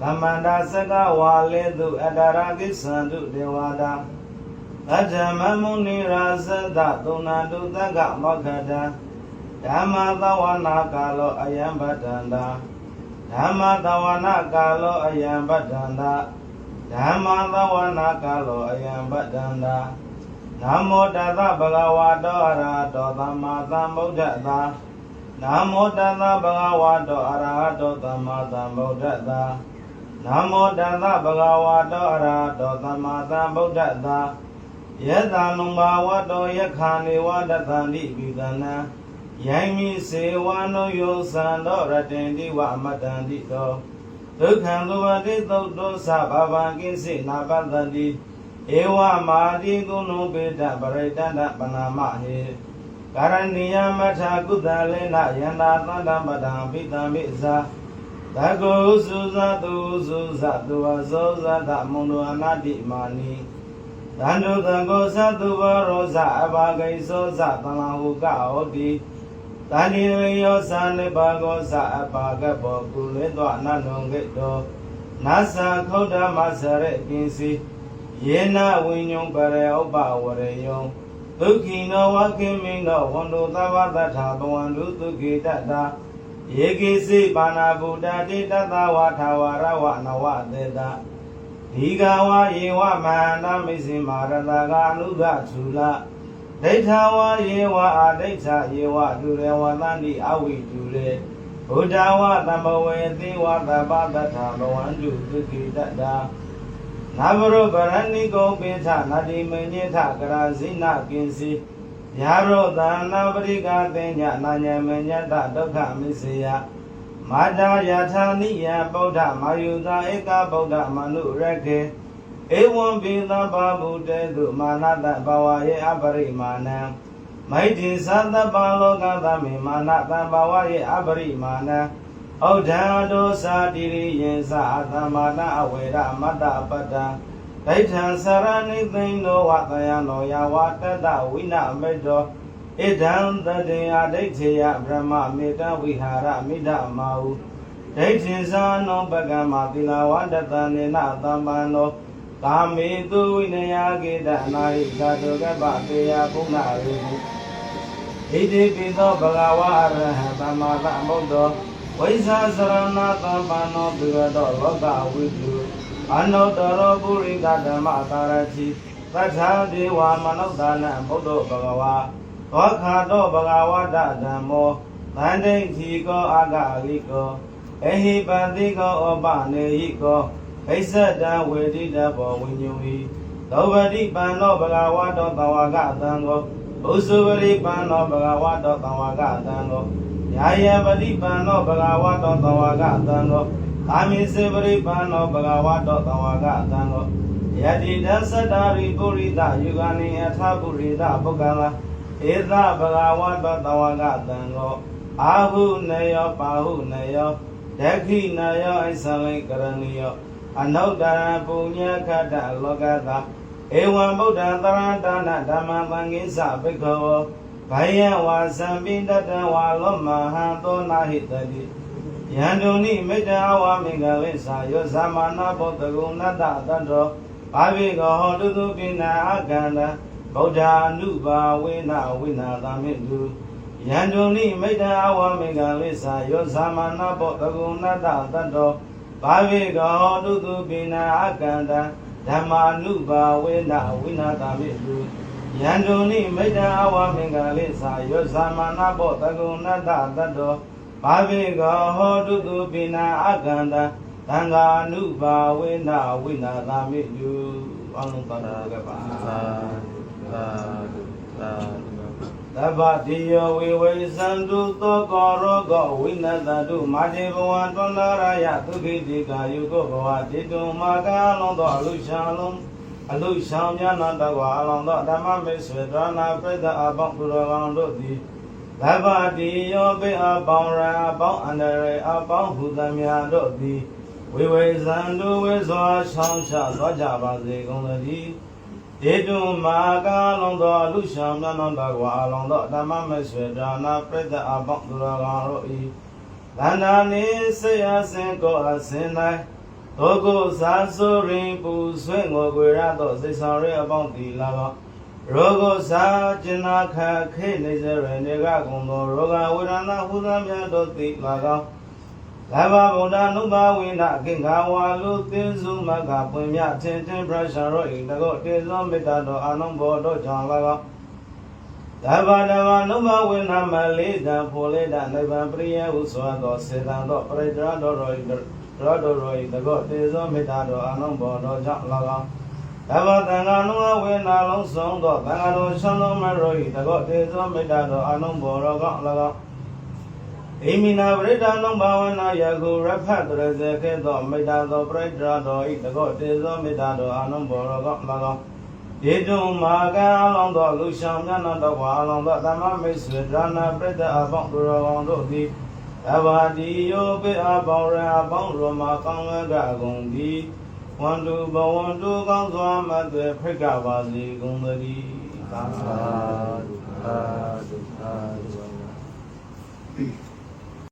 သမန္တာစကဝါလေတုအတ္တရာကိသံတုဒေဝတာအဓမ္မမုနိရာဇတသုဏတုတက္ကမောက္ခတံဓမ္မသဝနာကာလောအယံဗတ္တန္တာဓမ္မသဝနာကာလောအယံဗတ္တန္တာဓမ္မသဝနာကာလောအယံဗတ္တန္တာနမောတသဗဂဝတောအရဟတောသမ္မာသမ္ဗုဒ္ဓတ္တနမောတသဗဂဝတောအရဟတောသမ္မာသမ္ဗုဒ္ဓတ္တ နမောတတ္တဗဂဝတောအရဟတောသမ္မာသမ္ဗုဒ္ဓတ္တယေတံလုံဘာဝတောယခာနေဝတတန္တိပိသနံယိုင်မိစေဝနုယောသံတောရတင်တိဝအမတန္တိတောဒုက္ခံသုဝတိသုတ်တောသဗဗံကိစေနာပတ္တန္တိဧဝမာတိကုဏုပေတပရိတတပနာမဟေကာရဏီယမထာကုသလေနယန္တာသန္တပဒံပိတံမိဇာ သကုစုဇတုစုဇတုဝဇောဇတမုံတောအနာတိမာနီသန္တုသံဃောသတုဝရောဇအဘာဂိသောဇတလဟုကဟောတိတဏိဝေယောသနိဘာဂောဇအဘာဂဘောကုလေတောအနန္တုံဂိတောနသခုဒ္ဓမဆရကိဉ္စီယေနဝိညုံပရေဥပဝရယောဒုက္ခိနောဝကိမိနောဝန္တုသဗ္ဗတထာဘဝန္တုဒုက္ခိတတ္တာ ယေကိစိပါဏာဗုဒ္ဓတိတသဝါထာဝရဝနဝတေတဒီဃဝယေဝမန္တမိစိမာရတကအနုဂသုလဒိဋ္ဌဝယေဝအာဒိဋ္ဌယေဝဒုရေဝသန္တိအဝိတုရေဘုဒ္ဓဝသမ္မဝေတိဝသဗ္ဗတထာဘဝန္တုသုခိတတ္တာနာဘရောဗရဏိကောပိထနာတိမညေထကရာဇိနကိဉ္စီ ယာရောသနာပရိကသေညနာညမညတဒုက္ခမိစေယမာတာယထာနိယဗုဒ္ဓမာယုသာဧကဗုဒ္ဓမနုရခေဧဝံပိသဗ္ဗဗုတေတုမာနတဘဝယေအပရိမာဏံမိုက်တိသတ္တပလောကသမေမာနတဘဝယေအပရိမာဏံဩဒံဒုသာတိရိယေသအသမ္မာနအဝေရမတ္တပတ္တံ ဒိဋ္ဌံစရဏိသိင်္နောဝတယံနောယဝတတဝိနမေတောဣဒံတတေယဒိဋ္ဌေယဗြဟ္မမေတ္တဝိဟာရမိဒ္ဓမာဟုဒိဋ္ဌိဇာနောပကမ္မသီလဝတတနေနသမ္ပန္နောကာမေတုဝိနယကေတအနာဟိသာတုကပ္ပတေယပုဏ္ဏရေဟုဣတိပိသောဘဂဝါအရဟံသမ္မာသမ္ဗုဒ္ဓောဝိဇ္ဇာစရဏသမ္ပန္နောပိရတောလောကဝိတု အနုတ္တရောပုရိသဓမ္မသာရတိသတ္ထာဒေဝမနုဿာနံဘုဒ္ဓဘဂဝါသောခါတောဘဂဝတဓမ္မောဗန္တိသီကောအာဂဟိကောအဟိပတိကောဩပနေဟိကောဘိစ္ဆတံဝေတိတဘောဝိညုဟိသောဝတိပန္နောဘဂဝတောသဝကသံကိုဘုစုဝရိပန္နောဘဂဝတောသဝကသံကိုယာယပတိပန္နောဘဂဝတောသဝကသံကို ကာမိစေပရိပန္နောဘဂဝတောသဝကသံကိုယတိတသတ္တာရိပုရိသယုဂာနိအထပုရိသပုဂ္ဂလာဧသဘဂဝတောသဝကသံကိုအာဟုနယောပါဟုနယောဒက္ခိနယောအိသလိကရဏီယောအနုတ္တရပုညခတ္တလောကသာဧဝံဗုဒ္ဓံတရဏတနာဓမ္မံသံဃိသဘိက္ခဝေဘယံဝါသံပိတတံဝါလောမဟံသောနာဟိတတိ ယန္တုန်ိမေတ္တာဝါမေကဝိသာယောဇမနာဘောတကုဏတ္တတတ္တောဘာဝေကောဟောတုတုပိနာအကန္တဗုဒ္ဓ ानु ဘာဝေနဝိနာသမေတုယန္တုန်ိမေတ္တာဝါမေကဝိသာယောဇမနာဘောတကုဏတ္တတတ္တောဘာဝေကောဟောတုတုပိနာအကန္တဓမ္မာနုဘာဝေနဝိနာသမေတုယန္တုန်ိမေတ္တာဝါမေကဝိသာယောဇမနာဘောတကုဏတ္တတတ္တောဘာဝေကောဟောတုတုပိနာအကန္တသံဃာနုဘာဝေနဝိနာသာမိတုအလုံးသတ္တကပါသာသာသာသဗ္ဗတိယောဝေဝေသံတုသောကောရောကောဝိနတတုမာတိဘဝံတွန္လာရယသုခိတိကာယုကောဘဝတိတုမာကာလုံးသောအလုရှံလုံးအလုရှံမြတ်နတကွာအလုံးသောဓမ္မမေဆွေဒရနာပိဒအပေါင်းသူတော်ကောင်းတို့သည် သဗ္ဗတိယောပိအပေါင်းရအပေါင်းအန္တရေအပေါင်းဟုသမျှတို့သည်ဝိဝေဇန္တုဝေဇောချောင်းချသွားကြပါစေကုန်သတည်းဒေတုမာကာလုံးသောအလူရှံမြတ်တော်တကွာအလုံးသောဓမ္မမဆွေဒါနာပရိသတ်အပေါင်းသူတော်ကောင်းတို့၏သန္တာနေဆေယစင်ကိုအစင်၌သောကုသာဆိုရင်ပူဆွေငောကွေရသောစိတ်ဆောင်ရဲအပေါင်းတီလာကော ရောဂောသာကျင်နာခခေနေစရနေကကုံသောရောဂဝေဒနာဟူသမျှတို့တိလာကောလဘဗုဒ္ဓနုဘဝိနအခင်္ဂဝါလူသင်္စုမကပွင့်မြထင်ထင်ပရရှရောဣတကောတေဇောမေတ္တာတော်အာနုဘောတို့ကြောင့်လာကောသဗ္ဗဓမ္မနုဘဝိနမလေးတံဖိုလေတနိဗ္ဗာန်ပရိယဟုဆိုသောစေတံတော်ပရိဒရာတော်ရောဣတရောတော်ရောဣတကောတေဇောမေတ္တာတော်အာနုဘောတို့ကြောင့်လာကော သဗ္ဗတံဃာနုဝေနာလုံးစုံသောသံဃာတော်ရှံတော်မရောဣတကောတေဇောမေတ္တာတော်အာနုဘောတို့ကြောင့်လာကောဣမိနာပရိဒါနံဘာဝနာယကုရဖတ်တရဇေကေသောမေတ္တာသောပရိဒရာတော်ဤတကောတေဇောမေတ္တာတော်အာနုဘောရောကမကောဒေတုမာကံအလောင်းသောလူရှောင်မြတ်နာတော်ဝါအလောင်းသောသမမိတ်ဆွေဒါနာပရိဒအပေါင်းသူတော်ကောင်းတို့သည်အဘာတိယောပေအပေါင်းရအပေါင်းရောမာကောင်းဝကကုန်သည် ဝန္တုဘဝန္တုကောင်းစွာမသွေဖိတ်ကပါစေကုန်သတည်းသာသာသာဓုသာဓုသာဓု